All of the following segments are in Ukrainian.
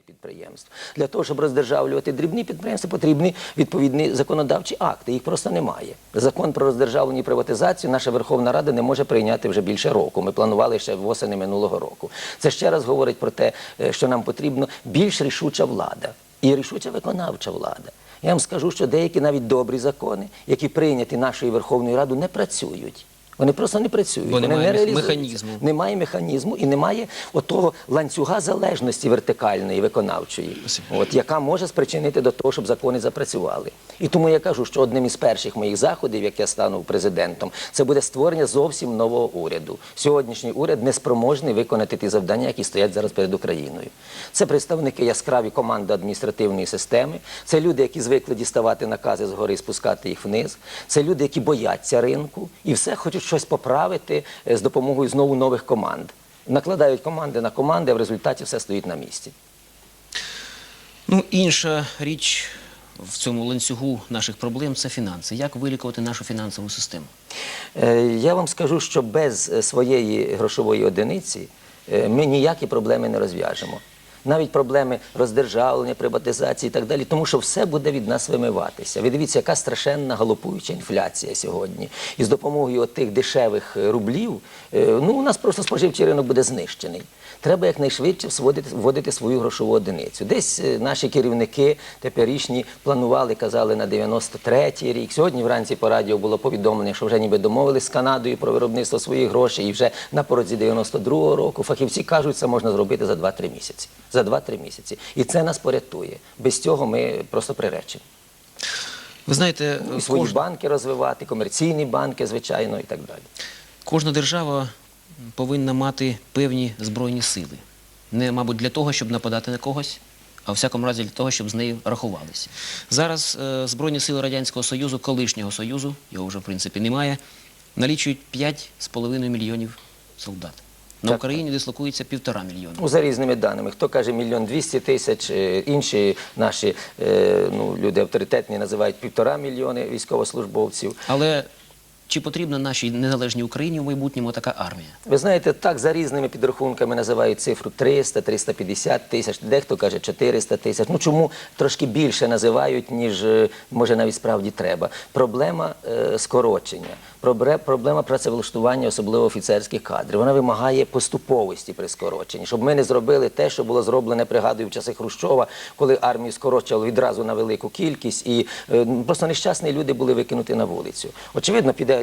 підприємств. Для того, щоб роздержавлювати дрібні підприємства, потрібні відповідні законодавчі акти. Їх просто немає. Закон про роздержавлення приватизацію наша Верховна Рада не може прийняти вже більше року. Ми планували ще восени минулого року. Це ще раз говорить про те, е, що нам потрібно більш рішуча влада і рішуча виконавча влада. Я вам скажу, що деякі навіть добрі закони, які прийняті нашою Верховною Радою, не працюють. Вони просто не працюють. Бо вони немає не мех- механізму. Немає механізму і немає отого ланцюга залежності вертикальної виконавчої, от, яка може спричинити до того, щоб закони запрацювали. І тому я кажу, що одним із перших моїх заходів, як я стану президентом, це буде створення зовсім нового уряду. Сьогоднішній уряд не спроможний виконати ті завдання, які стоять зараз перед Україною. Це представники яскраві команди адміністративної системи, це люди, які звикли діставати накази згори і спускати їх вниз. Це люди, які бояться ринку і все хочуть щось поправити е, з допомогою знову нових команд. Накладають команди на команди, а в результаті все стоїть на місці. Ну, інша річ в цьому ланцюгу наших проблем це фінанси. Як вилікувати нашу фінансову систему? Е, Я вам скажу, що без е, своєї грошової одиниці ми ніякі проблеми не розв'яжемо. Навіть проблеми роздержавлення, приватизації і так далі, тому що все буде від нас вимиватися. Ви дивіться, яка страшенна галопуюча інфляція сьогодні. І з допомогою тих дешевих е, рублів, е, ну у нас просто споживчий ринок буде знищений. Треба якнайшвидше вводити, свою грошову одиницю. Десь е, наші керівники теперішні планували, казали на 93-й рік. Сьогодні вранці по радіо було повідомлення, що вже ніби домовились з Канадою про виробництво своїх грошей, і вже на порозі 92-го року фахівці кажуть, це можна зробити за 2-3 місяці. За 2-3 місяці. І це нас порятує. Без цього ми просто приречені. Ви знаєте, І свої кож- банки розвивати, комерційні банки, звичайно, і так далі. кожна держава повинна мати певні збройні сили. Не, мабуть, для того, щоб нападати на когось, а в всякому разі для того, щоб з нею рахувалися. Зараз е, Збройні сили Радянського Союзу, колишнього Союзу, його вже в принципі немає, налічують 5,5 мільйонів солдат. На Україні дислокується півтора мільйона. Ну, за різними даними. Хто каже мільйон двісті тисяч, е, інші наші е, ну, люди авторитетні називають півтора мільйони військовослужбовців. Але чи потрібна нашій незалежній Україні в майбутньому така армія? Ви знаєте, так за різними підрахунками називають цифру 300, 350 тисяч, дехто каже 400 тисяч. Ну чому трошки більше називають, ніж е, може навіть справді треба? Проблема е, скорочення, проблема працевлаштування, особливо офіцерських кадрів. Вона вимагає поступовості при скороченні, щоб ми не зробили те, що було зроблене, пригадую, в часи Хрущова, коли армію скорочували відразу на велику кількість, і е, ну, просто нещасні люди були викинуті на вулицю. Очевидно, піде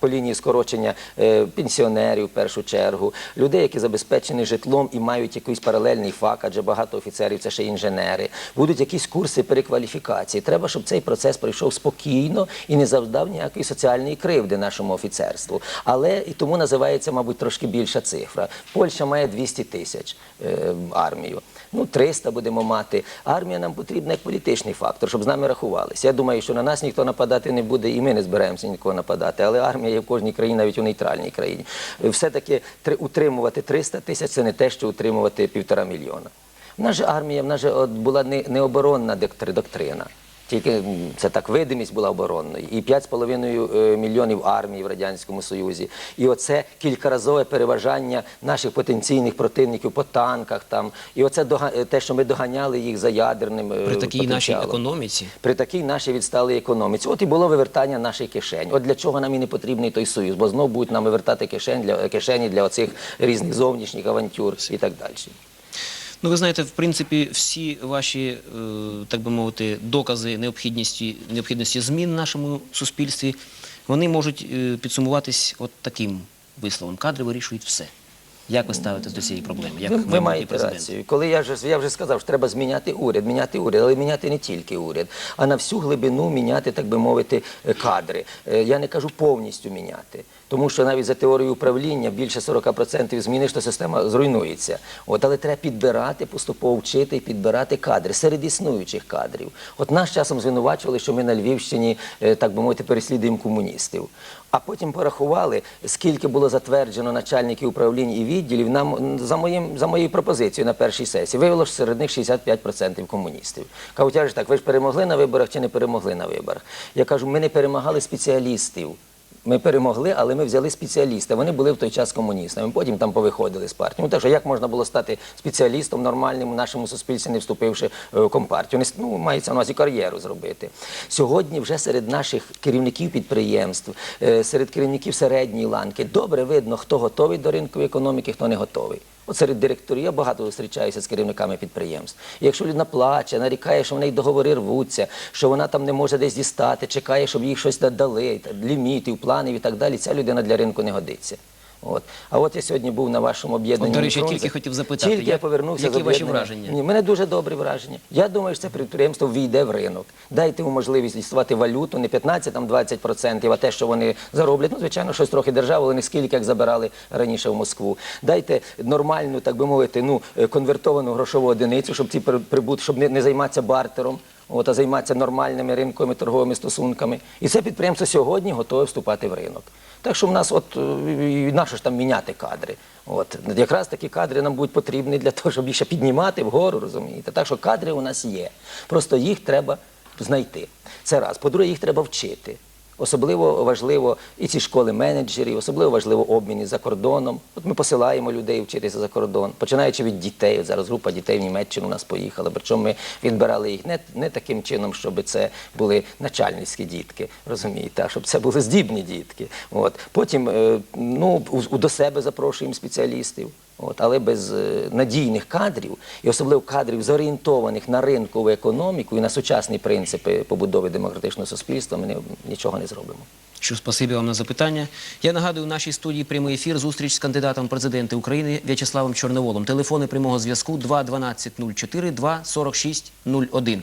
по лінії, скорочення е, пенсіонерів в першу чергу, людей, які забезпечені житлом і мають якийсь паралельний фах, адже багато офіцерів це ще інженери. Будуть якісь курси перекваліфікації. Треба, щоб цей процес пройшов спокійно і не завдав ніякої соціальної кривди нашому офіцерству. Але і тому називається, мабуть, трошки більша цифра. Польща має 200 тисяч е, армію. Ну, 300 будемо мати. Армія нам потрібна як політичний фактор, щоб з нами рахувалися. Я думаю, що на нас ніхто нападати не буде, і ми не збираємося нікого нападати. Але армія є в кожній країні, навіть у нейтральній країні. Все-таки утримувати 300 тисяч це не те, що утримувати півтора мільйона. В нас же армія, в нас же була не, не доктрина. Тільки це так видимість була оборонною. І 5,5 е, мільйонів армії в Радянському Союзі. І оце кількаразове переважання наших потенційних противників по танках. Там. І оце е, те, що ми доганяли їх за ядерним е, При такій нашій економіці При такій нашій відсталій економіці. От і було вивертання наших кишень. От для чого нам і не потрібний той союз, бо знову будуть нам вивертати кишень для, кишені для оцих різних зовнішніх авантюр і так далі. Ну, ви знаєте, в принципі, всі ваші, е, так би мовити, докази необхідності, необхідності змін в нашому суспільстві, вони можуть е, підсумуватись от таким висловом. Кадри вирішують все. Як ви ставитесь до цієї проблеми? Як ви, ви маєте рацію. Коли я вже я вже сказав, що треба зміняти уряд, міняти уряд, але міняти не тільки уряд, а на всю глибину міняти, так би мовити, е, кадри. Я не кажу повністю міняти. Тому що навіть за теорією управління більше 40% зміниш, то система зруйнується. От, але треба підбирати, поступово вчити і підбирати кадри серед існуючих кадрів. От нас часом звинувачували, що ми на Львівщині, е, так би мовити, переслідуємо комуністів. А потім порахували, скільки було затверджено начальників управлінь і відділів нам за моїм за моєю пропозицією на першій сесії. Виявилося, що серед них 65% комуністів. Кажуть, так, ви ж перемогли на виборах чи не перемогли на виборах? Я кажу, ми не перемагали спеціалістів. Ми перемогли, але ми взяли спеціаліста. Вони були в той час комуністами. Потім там повиходили з партії. Ну так що як можна було стати спеціалістом нормальним у нашому суспільстві, не вступивши е, в компартію? Ну, мається на увазі кар'єру зробити. Сьогодні вже серед наших керівників підприємств, е, серед керівників середньої ланки добре видно, хто готовий до ринкової економіки, хто не готовий. От серед директорів я багато зустрічаюся з керівниками підприємств. І якщо людина плаче, нарікає, що в неї договори рвуться, що вона там не може десь дістати, чекає, щоб їй щось надали, лімітів, планів і так далі, ця людина для ринку не годиться. От. А от я сьогодні був на вашому об'єднанні. До речі, тільки хотів запитати, Тільки я повернувся які ваші враження? Ні, мене дуже добрі враження. Я думаю, що це підприємство війде в ринок. Дайте йому можливість дістувати валюту, не 15, там 20%, а те, що вони зароблять. Ну, звичайно, щось трохи держава, але не скільки, як забирали раніше в Москву. Дайте нормальну, так би мовити, ну, е, конвертовану грошову одиницю, щоб ці при- прибут, щоб не, не займатися бартером. От, а займатися нормальними ринковими торговими стосунками. І це підприємство сьогодні готове вступати в ринок. Так що в нас, от е, нащо ж там міняти кадри? От якраз такі кадри нам будуть потрібні для того, щоб їх ще піднімати вгору, розумієте? Так що кадри у нас є. Просто їх треба знайти. Це раз. По-друге, їх треба вчити. Особливо важливо і ці школи менеджерів, особливо важливо обміни за кордоном. От ми посилаємо людей вчитися за кордон, починаючи від дітей. От зараз група дітей в Німеччину у нас поїхала. Причому ми відбирали їх не, не таким чином, щоб це були начальницькі дітки, розумієте, а щоб це були здібні дітки. От. Потім е, ну, до себе запрошуємо спеціалістів. От, але без е, надійних кадрів і особливо кадрів зорієнтованих на ринкову економіку і на сучасні принципи побудови демократичного суспільства, ми не- нічого не зробимо. Що спасибі вам на запитання. Я нагадую, в нашій студії прямий ефір зустріч з кандидатом в президенти України В'ячеславом Чорноволом. Телефони прямого зв'язку 2 12 04 2 46 01.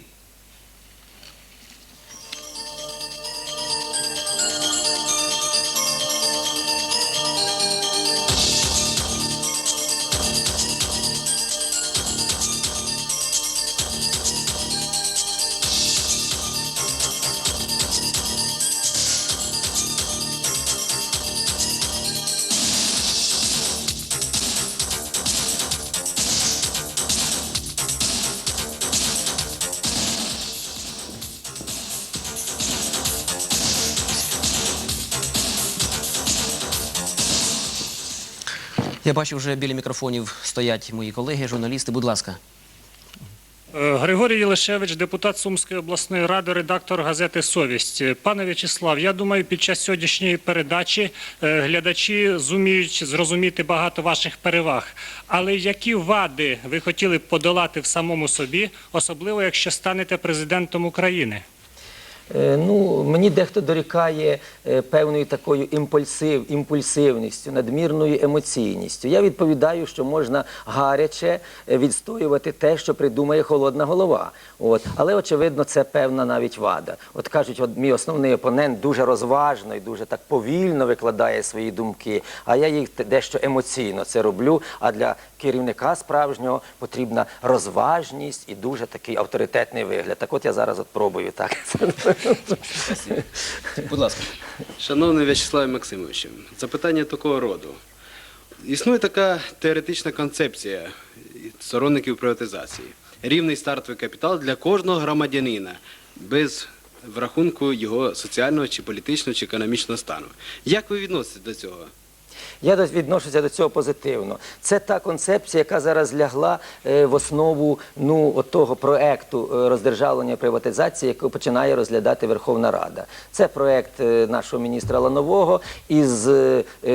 Я бачу, вже біля мікрофонів стоять мої колеги, журналісти. Будь ласка. Е, Григорій Єлишевич, депутат Сумської обласної ради, редактор газети Совість. Е, Пане В'ячеслав, я думаю, під час сьогоднішньої передачі е, глядачі зуміють зрозуміти багато ваших переваг. Але які вади ви хотіли б подолати в самому собі, особливо якщо станете президентом України? Е, Ну, мені дехто дорікає е, певною такою імпульсив, імпульсивністю, надмірною емоційністю. Я відповідаю, що можна гаряче е, відстоювати те, що придумає холодна голова. От. Але, очевидно, це певна навіть вада. От кажуть, от мій основний опонент дуже розважно і дуже так повільно викладає свої думки, а я їх дещо емоційно це роблю. А для керівника справжнього потрібна розважність і дуже такий авторитетний вигляд. Так от я зараз от пробую так. Будь ласка. Шановний В'ячеславе Максимовичу, запитання такого роду. Існує така теоретична концепція сторонників приватизації. Рівний стартовий капітал для кожного громадянина без врахунку його соціального чи політичного чи економічного стану. Як ви відноситесь до цього? Я відношуся до цього позитивно. Це та концепція, яка зараз лягла е, в основу ну, от того проекту е, роздержавлення приватизації, який починає розглядати Верховна Рада. Це проект е, нашого міністра Ланового із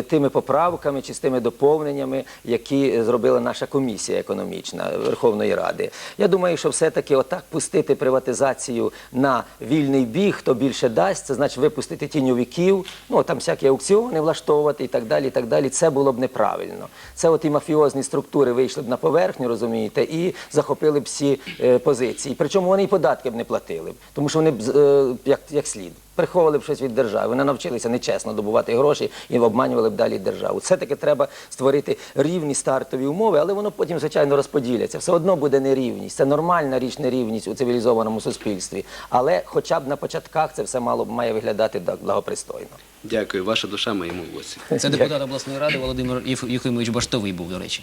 тими поправками чи з тими доповненнями, які зробила наша комісія економічна Верховної Ради. Я думаю, що все-таки отак пустити приватизацію на вільний біг, хто більше дасть, це значить випустити тіньовиків, ну там всякі аукціони влаштовувати і так далі. І так далі. Це було б неправильно. Це от і мафіозні структури вийшли б на поверхню, розумієте, і захопили б всі е, позиції. Причому вони і податки б не платили тому що вони б е, як, як слід. Приховували б щось від держави. Вони навчилися нечесно добувати гроші і обманювали б далі державу. Це таки треба створити рівні стартові умови, але воно потім, звичайно, розподіляться. Все одно буде нерівність. Це нормальна річ нерівність у цивілізованому суспільстві. Але хоча б на початках це все мало б має виглядати благопристойно. Дякую, ваша душа моєму боці. Це депутат обласної ради Володимир Єф- Єфимович Баштовий був, до речі.